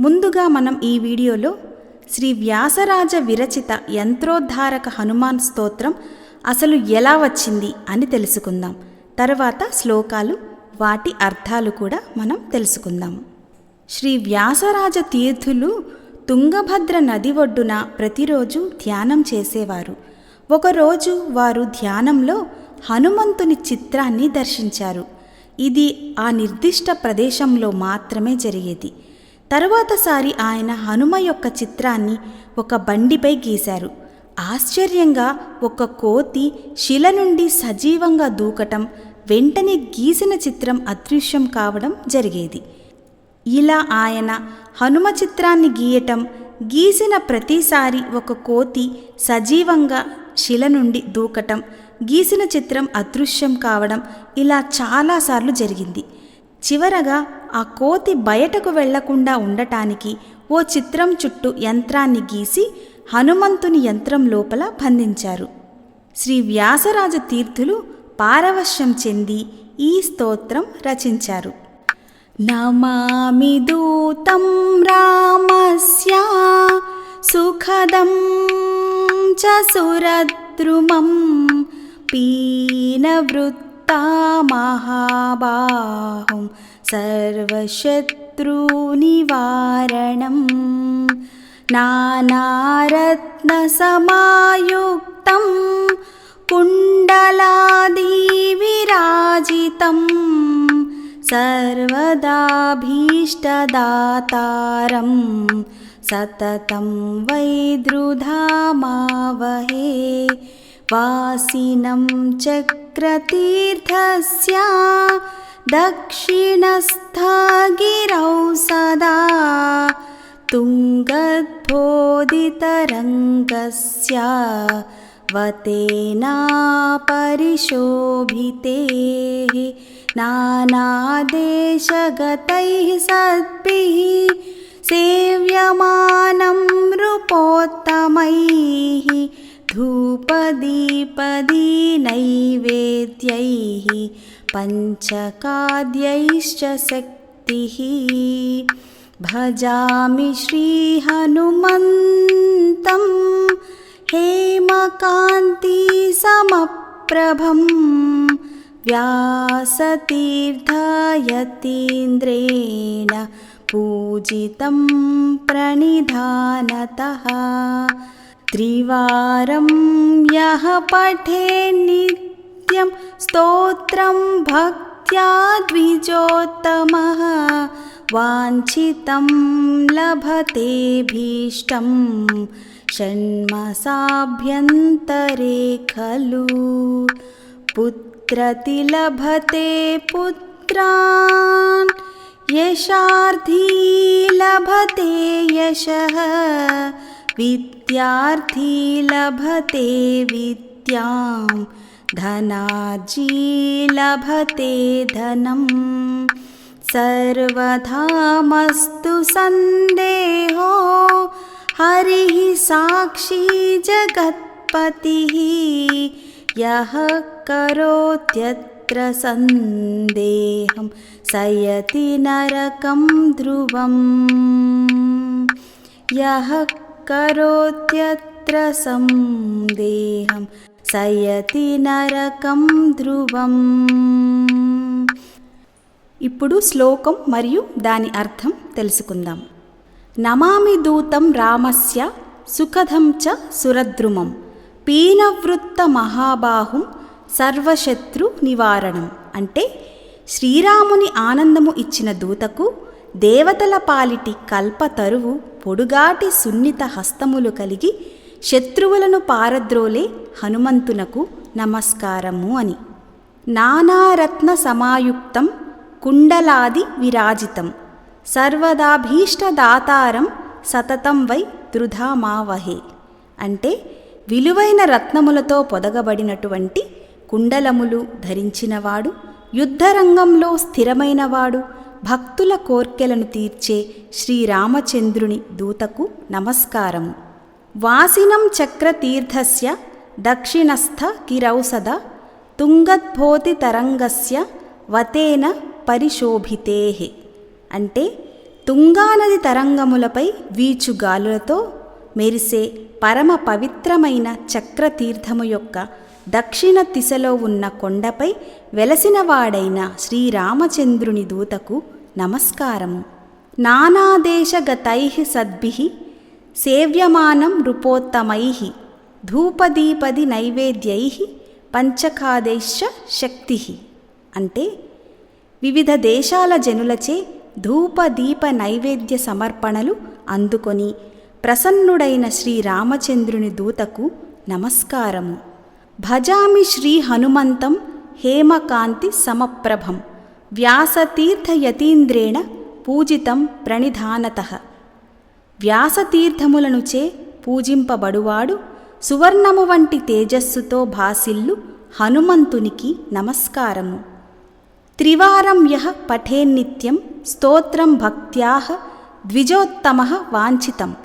ముందుగా మనం ఈ వీడియోలో శ్రీ వ్యాసరాజ విరచిత యంత్రోద్ధారక హనుమాన్ స్తోత్రం అసలు ఎలా వచ్చింది అని తెలుసుకుందాం. తర్వాత శ్లోకాలు వాటి అర్థాలు కూడా మనం తెలుసుకుందాం. శ్రీ వ్యాసరాజ తీర్థులు తుంగభద్ర నది ఒడ్డున ప్రతిరోజు ధ్యానం చేసేవారు. ఒకరోజు వారు ధ్యానంలో హనుమంతుని చిత్రాన్ని దర్శించారు. ఇది ఆ నిర్దిష్ట ప్రదేశంలో మాత్రమే జరిగేది. తరువాతసారి ఆయన హనుమ యొక్క చిత్రాన్ని ఒక బండిపై గీశారు. ఆశ్చర్యంగా ఒక కోతి శిల నుండి సజీవంగా దూకటం వెంటనే గీసిన చిత్రం అదృశ్యం కావడం జరిగేది. ఇలా ఆయన హనుమ చిత్రాన్ని గీయటం గీసిన ప్రతిసారి ఒక కోతి సజీవంగా శిల నుండి దూకటం గీసిన చిత్రం అదృశ్యం కావడం ఇలా చాలాసార్లు జరిగింది. చివరగా ఆ కోతి బయటకు వెళ్ళకుండా ఉండటానికి ఓ చిత్రం చుట్టూ యంత్రాన్ని గీసి హనుమంతుని యంత్రం లోపల బంధించారు. శ్రీ వ్యాసరాజ తీర్థులు పారవశ్యం చెంది ఈ స్తోత్రం రచించారు. నమామి దూతం రామస్య సుఖదం చ సురద్రుమం పీనవృత్ महाबाहुं सर्वशत्रुनिवारणं नानारत्नसमायुक्तं कुण्डलादिविराजितं सर्वदाभीष्टदातारं सततं वै वासिनं च तीर्थस्या दक्षिणस्था गिरौ सदा तुङ्गद्भोदितरङ्गस्य वतेना परिशोभितेः नानादेशगतैः सद्भिः सेव्यमानं नृपोत्तमैः धूपदीपदीनैवेद्यैः पञ्चकाद्यैश्च शक्तिः भजामि श्रीहनुमन्तम् हेमकान्तिसमप्रभं व्यासतीर्थयतीन्द्रेण पूजितं प्रणिधानतः त्रिवारं यः पठे नित्यं स्तोत्रं भक्त्या द्विजोत्तमः वाञ्छितं लभतेभीष्टम् षण्मासाभ्यन्तरे खलु। पुत्रति लभते पुत्रान् यशार्थी लभते यशः विद्यार्थी लभते विद्यां धनाजी लभते धनम् सर्वधामस्तु सन्देहो हरिः साक्षी जगत्पतिः। यः करोत्यत्र सन्देहं सयति नरकं ध्रुवम्। यः करोत्यत्र सन्देहं सयति నరకం ధ్రువం ఇప్పుడు శ్లోకం మరియు దాని అర్థం తెలుసుకుందాం నమామి దూతం రామస్య సుఖదం చ సురద్రుమం పీనవృత్త మహాబాహుం సర్వశత్రు నివారణం అంటే శ్రీరాముని ఆనందము ఇచ్చిన దూతకు దేవతల పాలిటి కల్పతరువు పొడుగాటి సున్నిత హస్తములు కలిగి శత్రువులను పారద్రోలే హనుమంతునకు నమస్కారము అని. నానారత్న సమాయుక్తం కుండలాది విరాజితం. సర్వదాభీష్టదాతారం సతతం వై దృధామావహే అంటే విలువైన రత్నములతో పొదగబడినటువంటి కుండలములు ధరించినవాడు యుద్ధరంగంలో స్థిరమైనవాడు భక్తుల కోర్కెలను తీర్చే శ్రీరామచంద్రుని దూతకు నమస్కారము. వాసినం చక్రతీర్థస్య దక్షిణస్థ కిరౌసద తుంగద్భోతి తరంగస్య వతేన పరిశోభితే అంటే తుంగానది తరంగములపై వీచుగాలులతో మెరిసే పరమ పవిత్రమైన చక్రతీర్థము యొక్క దక్షిణ దిశలో ఉన్న కొండపై వెలసినవాడైన శ్రీరామచంద్రుని దూతకు నమస్కారము. నానాదేశగతై సద్భి సేవ్యమానం నృపోత్తమై ధూపదీపది నైవేద్యై పంచకాదేశ శక్తి. అంటే వివిధ దేశాల జనులచే ధూపదీప నైవేద్య సమర్పణలు అందుకొని ప్రసన్నుడైన శ్రీరామచంద్రుని దూతకు నమస్కారము. భజామి శ్రీ హనుమంతం హేమకాంతి సమప్రభం. వ్యాసతీర్థయతీంద్రేణ పూజితం ప్రణిధానత. వ్యాసతీర్థములనుచే పూజింపబడువాడు సువర్ణము వంటి తేజస్సుతో భాసిల్లు హనుమంతునికి నమస్కారము. త్రివారం యహ పఠేన్నిత్యం స్తోత్రం భక్త్యా ద్విజోత్తమ వాంఛితం.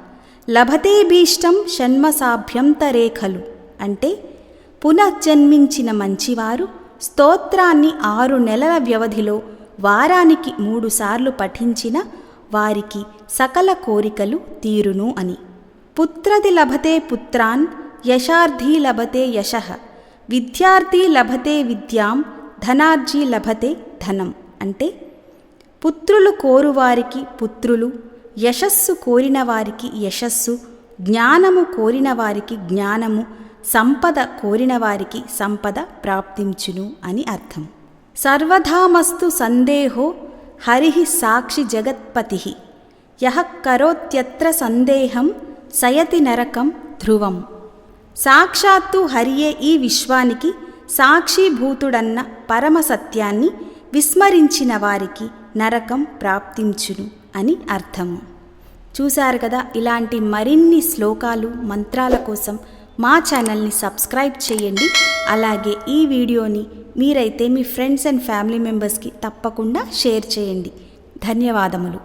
లభతేభీష్టం షణ్మసాభ్యంతరేఖలు అంటే పునఃజన్మించిన మంచివారు స్తోత్రాన్ని ఆరు నెలల వ్యవధిలో వారానికి మూడుసార్లు పఠించిన వారికి సకల కోరికలు తీరును అని. పుత్రది లభతే పుత్రాన్ యశార్థీ లభతే యశ విద్యార్థి లభతే విద్యాం ధనార్జీ లభతే ధనం అంటే పుత్రులు కోరువారికి పుత్రులు యశస్సు కోరిన వారికి యశస్సు జ్ఞానము కోరిన వారికి జ్ఞానము సంపద కోరిన వారికి సంపద ప్రాప్తించును అని అర్థం. సర్వధామస్తు సందేహో హరి సాక్షి జగత్పతి. యహ కరోత్యత్ర సందేహం సయతి నరకం ధ్రువం. సాక్షాత్తు హరియే ఈ విశ్వానికి సాక్షిభూతుడన్న పరమ సత్యాన్ని విస్మరించిన వారికి నరకం ప్రాప్తించును అని అర్థము. చూశారు కదా ఇలాంటి మరిన్ని శ్లోకాలు మంత్రాల కోసం మా ఛానల్ని సబ్స్క్రైబ్ చేయండి. అలాగే ఈ వీడియోని మీరైతే మీ ఫ్రెండ్స్ అండ్ ఫ్యామిలీ మెంబర్స్కి తప్పకుండా షేర్ చేయండి. ధన్యవాదములు.